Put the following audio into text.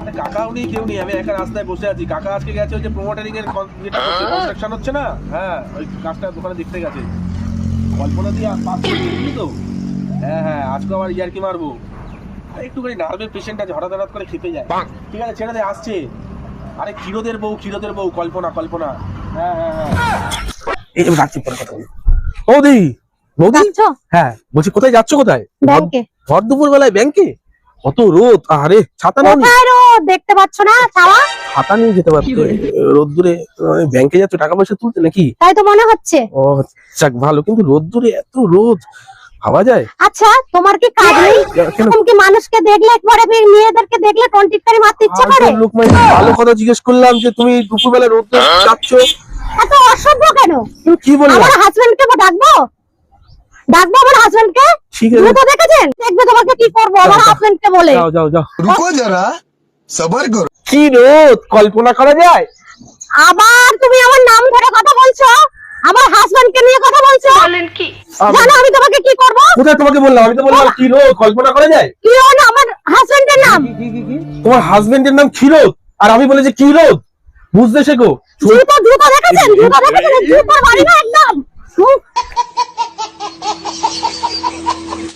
আরে কাকাও নেই কেউ নেই আমি একা রাস্তায় বসে আছি। কাকা আজকে গেছে ওই যে প্রোমোটারিং এর কনস্ট্রাকশন হচ্ছে না? হ্যাঁ ওই কাজটা দোকানে দেখতে গেছে। কল্পনা দিয়ে তো? হ্যাঁ হ্যাঁ আজকে আবার ইয়ারকি মারবো। একটুখানি নার্ভের পেশেন্ট আছে হঠাৎ হঠাৎ করে খেপে যায়। ঠিক আছে ছেড়ে দে আসছে। আরে কিরোদের বউ কিরোদের বউ কল্পনা কল্পনা। হ্যাঁ হ্যাঁ হ্যাঁ। এই যে রাখছি পরে কথা বলব বৌদি বৌদি? হ্যাঁ বলছি কোথায় যাচ্ছ কোথায়? ভর দুপুর বেলায় ব্যাংকে? কত রোদ আরে ছাতা নাও রোদ? দেখতে পাচ্ছ না ছাওয়া? ছাতা নিয়ে যেতে পারতো রোদ্দুরে আহ, ব্যাংকে যাচ্ছ টাকা পয়সা তুলতে নাকি? তাই তো মনে হচ্ছে। ও যাক ভালো কিন্তু রোদ্দুরে এত রোদ ভাবা যায়? আচ্ছা তোমার কি কাজ নেই? এরকম কি মানুষকে দেখলে একবারে মেয়ে- মেয়েদেরকে দেখলে টোনটিকারি মারতে ইচ্ছে করে? মানে ভালো কথা জিজ্ঞেস করলাম যে তুমি দুপুরবেলা রোদ যাচ্ছ? এত অসভ্য কেন? তুমি কি বললা? আমার হাজবেন্ডকে ডাকবো? ডাকবো আমার হাজবেন্ডকে ঠিক আছে। তো দেখেছেন? দেখবে তোমাকে কি করব আমার হাজবেন্ডকে বলে। যাও যাও যাও। রুকো জরা কি রোদ কল্পনা করা যায়? আবার তুমি আমার নাম ধরে কথা বলছো? আমার হাজবেন্ডকে নিয়ে কথা বলছো? বলেন কি? জানো আমি তোমাকে কি করব? কোথায় তোমাকে বললাম? আমি তো বললাম কল্পনা করা যায়? কি আমার হাজবেন্ডের নাম। তোমার হাজবেন্ডের নাম ক্ষীরোদ আর আমি বলেছি ক্ষীরোদ বুঝতে শেখো? জুতো জুতো দেখেছেন? জুতো দেখেছেন? জুতো বাড়ি না একদম?